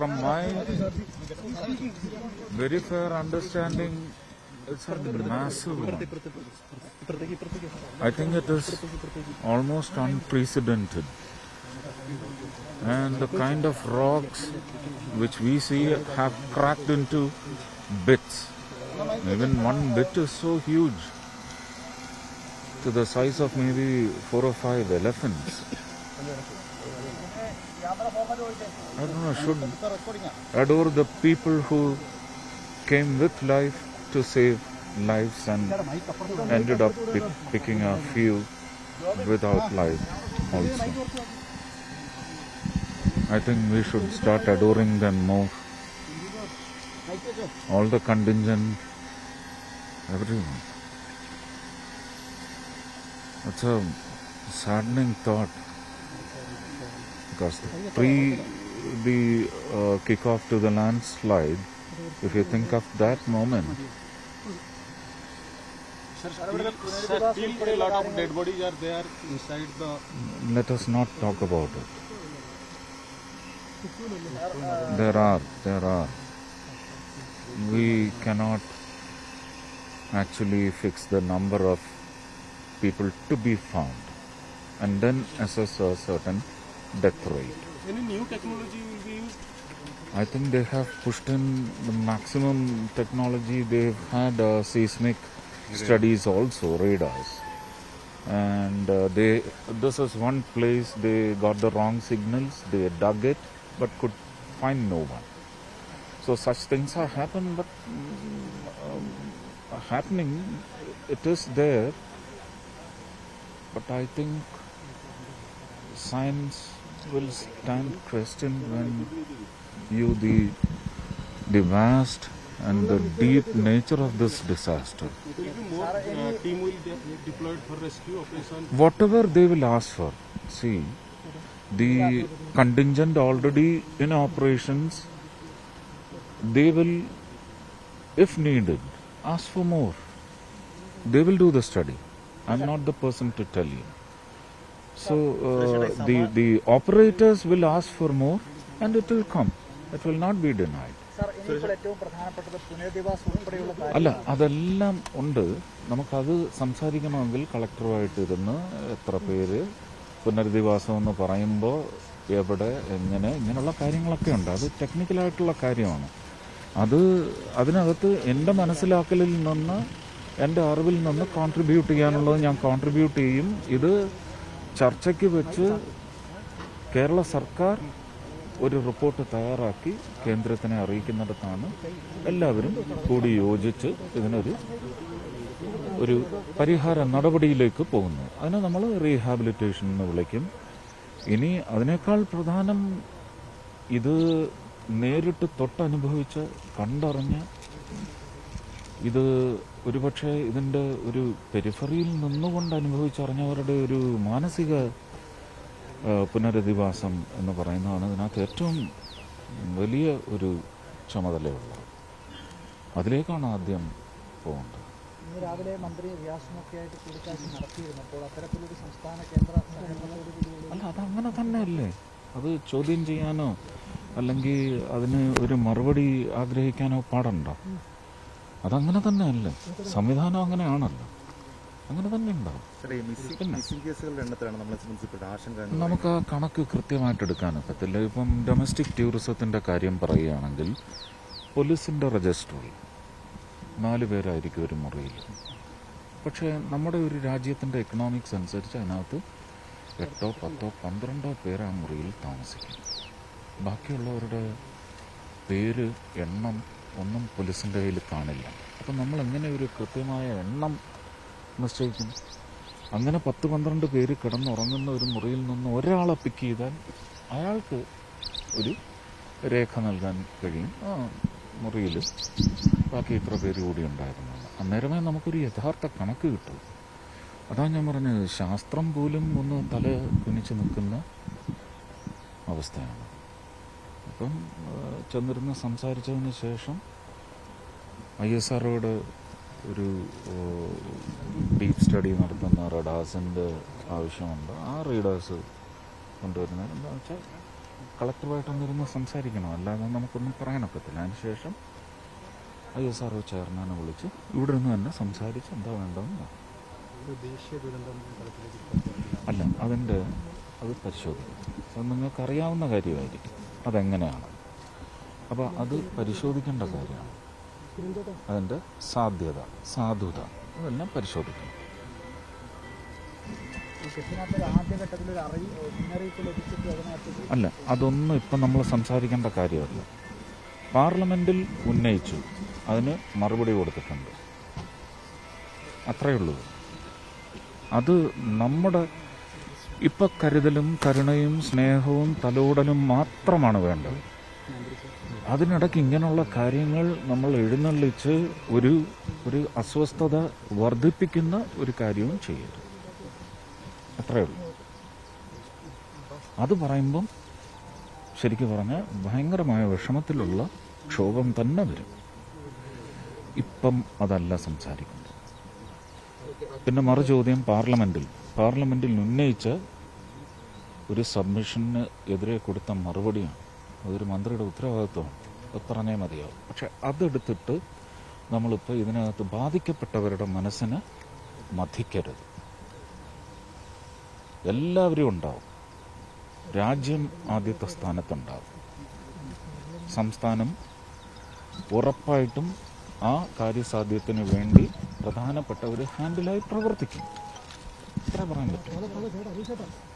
from my very fair understanding, it's a massive one. I think it is almost unprecedented. And the kind of rocks which we see have cracked into bits. Even one bit is so huge to the size of maybe four or five elephants. I don't know, should adore the people who came with life to save lives and ended up pick, picking a few without life also. I think we should start adoring them more. All the contingent, everyone. It's a saddening thought because pre the uh, kickoff to the landslide, if you think of that moment, Sir, still, still a lot of dead bodies are there inside the. let us not talk about it. There are, there are. We cannot actually fix the number of people to be found and then assess a certain death rate. Any new technology will be used? I think they have pushed in the maximum technology. They've had uh, seismic studies also, radars. And uh, they, this is one place they got the wrong signals. They dug it, but could find no one. So such things have happened, but um, happening. It is there, but I think science will stand question when you the the vast and the deep nature of this disaster. Whatever they will ask for, see, the contingent already in operations, they will, if needed, ask for more. They will do the study. I'm not the person to tell you. So uh, the the operators will ask for more, and it will come. It will not be denied. അല്ല അതെല്ലാം ഉണ്ട്. നമുക്കത് സംസാരിക്കണമെങ്കിൽ കളക്ടറുമായിട്ട് ഇരുന്ന് എത്ര പേര് പുനരധിവാസം എന്ന് പറയുമ്പോൾ എവിടെ എങ്ങനെ ഇങ്ങനെയുള്ള കാര്യങ്ങളൊക്കെ ഉണ്ട്. അത് ടെക്നിക്കലായിട്ടുള്ള കാര്യമാണ്. അത് അതിനകത്ത് എന്റെ മനസ്സിലാക്കലിൽ നിന്ന് എന്റെ അറിവിൽ നിന്ന് കോൺട്രിബ്യൂട്ട് ചെയ്യാനുള്ളത് ഞാൻ കോൺട്രിബ്യൂട്ട് ചെയ്യും. ഇത് ചർച്ചയ്ക്ക് വെച്ച് കേരള സർക്കാർ ഒരു റിപ്പോർട്ട് തയ്യാറാക്കി കേന്ദ്രത്തിനെ അറിയിക്കുന്നിടത്താണ് എല്ലാവരും കൂടി യോജിച്ച് ഇതിനൊരു ഒരു പരിഹാര നടപടിയിലേക്ക് പോകുന്നു അതിനെ നമ്മൾ റീഹാബിലിറ്റേഷൻ എന്ന് വിളിക്കും. ഇനി അതിനേക്കാൾ പ്രധാനം ഇത് നേരിട്ട് തൊട്ടനുഭവിച്ച് കണ്ടറിഞ്ഞ് ഇത് ഒരുപക്ഷെ ഇതിന്റെ ഒരു പെരിഫറിയിൽ നിന്നുകൊണ്ട് അനുഭവിച്ചറിഞ്ഞവരുടെ ഒരു മാനസിക പുനരധിവാസം എന്ന് പറയുന്നതാണ് ഇതിനകത്ത് ഏറ്റവും വലിയ ഒരു ചുമതലയുള്ളത് അതിലേക്കാണ് ആദ്യം പോകേണ്ടത്. ഇന്ന് രാവിലെ മന്ത്രി കൂടിക്കാഴ്ച അത്തരത്തിലൊരു സംസ്ഥാന കേന്ദ്ര അല്ല അതങ്ങനെ തന്നെയല്ലേ? അത് ചോദ്യം ചെയ്യാനോ അല്ലെങ്കിൽ അതിന് ഒരു മറുപടി ആഗ്രഹിക്കാനോ പാടുണ്ടോ? അതങ്ങനെ തന്നെ അല്ലേ സംവിധാനം അങ്ങനെയാണല്ലോ. അങ്ങനെ തന്നെ ഉണ്ടാവും. നമുക്ക് ആ കണക്ക് കൃത്യമായിട്ട് എടുക്കാൻ പറ്റില്ല. ഇപ്പം ഡൊമസ്റ്റിക് ടൂറിസത്തിന്റെ കാര്യം പറയുകയാണെങ്കിൽ പോലീസിന്റെ രജിസ്റ്ററിൽ നാല് പേരായിരിക്കും ഒരു മുറിയിൽ. പക്ഷേ നമ്മുടെ ഒരു രാജ്യത്തിന്റെ എക്കണോമിക്സ് അനുസരിച്ച് അതിനകത്ത് എട്ടോ പത്തോ പന്ത്രണ്ടോ പേര് ആ മുറിയിൽ താമസിക്കും. ബാക്കിയുള്ളവരുടെ പേര് എണ്ണം ഒന്നും പോലീസിന്റെ കയ്യിൽ കാണില്ല. അപ്പം നമ്മൾ എങ്ങനെ ഒരു കൃത്യമായ എണ്ണം നിശ്ചയിക്കും? അങ്ങനെ പത്ത് പന്ത്രണ്ട് പേര് കിടന്നുറങ്ങുന്ന ഒരു മുറിയിൽ നിന്ന് ഒരാളെ പിക്ക് ചെയ്താൽ അയാൾക്ക് ഒരു രേഖ നൽകാൻ കഴിയും. ആ മുറിയിൽ ബാക്കി ഇത്ര പേര് കൂടി ഉണ്ടായിരുന്നു അന്നേരമേ നമുക്കൊരു യഥാർത്ഥ കണക്ക് കിട്ടൂ. അതാ ഞാൻ പറഞ്ഞത് ശാസ്ത്രം പോലും ഒന്ന് തല കുനിച്ച് നിൽക്കുന്ന അവസ്ഥയാണ്. അപ്പം ചെന്നിരുന്ന് സംസാരിച്ചതിന് ശേഷം ഐ എസ് ആറോട് ഒരു ഡീപ് സ്റ്റഡി നടത്തുന്ന റഡാസിന്റെ ആവശ്യമുണ്ട്. ആ റീഡേഴ്സ് കൊണ്ടുവരുന്നത് എന്താണെന്ന് വെച്ചാൽ കളക്ടറുമായിട്ടൊന്നിരുന്ന് സംസാരിക്കണം. അല്ലാതെ നമുക്കൊന്നും പറയാനൊക്കത്തില്ല അതിനുശേഷം ഐ എസ് ആർ ഒ ചെയർമാനെ വിളിച്ച് ഇവിടെ നിന്ന് തന്നെ സംസാരിച്ച് എന്താ വേണ്ടതെന്ന് അല്ല അതിന്റെ അത് പരിശോധിക്കും. അത് നിങ്ങൾക്കറിയാവുന്ന കാര്യമായിരിക്കും. അതെങ്ങനെയാണ്? അപ്പോൾ അത് പരിശോധിക്കേണ്ട കാര്യമാണ്. അതിന്റെ സാധ്യത സാധുത അതെല്ലാം പരിശോധിക്കണം. അല്ല അതൊന്നും ഇപ്പം നമ്മൾ സംസാരിക്കേണ്ട കാര്യമല്ല. പാർലമെന്റിൽ ഉന്നയിച്ചു അതിന് മറുപടി കൊടുത്തിട്ടുണ്ട്. അത്രയേ ഉള്ളൂ. അത് നമ്മുടെ ഇപ്പം കരുതലും കരുണയും സ്നേഹവും തലോടലും മാത്രമാണ് വേണ്ടത്. അതിനിടയ്ക്ക് ഇങ്ങനെയുള്ള കാര്യങ്ങൾ നമ്മൾ എഴുന്നള്ളിച്ച് ഒരു ഒരു അസ്വസ്ഥത വർദ്ധിപ്പിക്കുന്ന ഒരു കാര്യവും ചെയ്യരുത്. അത്രയേ ഉള്ളൂ. അത് പറയുമ്പം ശരിക്കും പറഞ്ഞാൽ ഭയങ്കരമായ വിഷമത്തിലുള്ള ക്ഷോഭം തന്നെ വരും. ഇപ്പം അതല്ല സംസാരിക്കുന്നത്. പിന്നെ മറു ചോദ്യം പാർലമെന്റിൽ പാർലമെന്റിൽ ഉന്നയിച്ച ഒരു സബ്മിഷന് എതിരെ കൊടുത്ത മറുപടിയാണ്. അതൊരു മന്ത്രിയുടെ ഉത്തരവാദിത്വമാണ്. അത് പറഞ്ഞേ മതിയാവും. പക്ഷെ അതെടുത്തിട്ട് നമ്മളിപ്പോൾ ഇതിനകത്ത് ബാധിക്കപ്പെട്ടവരുടെ മനസ്സിന് മതിക്കരുത് എല്ലാവരും ഉണ്ടാവും. രാജ്യം ആദ്യത്തെ സ്ഥാനത്തുണ്ടാവും. സംസ്ഥാനം ഉറപ്പായിട്ടും ആ കാര്യസാധ്യത്തിന് വേണ്ടി പ്രധാനപ്പെട്ട ഒരു ഹാൻഡിലായി പ്രവർത്തിക്കും. ഇത്ര പറയാൻ പറ്റും.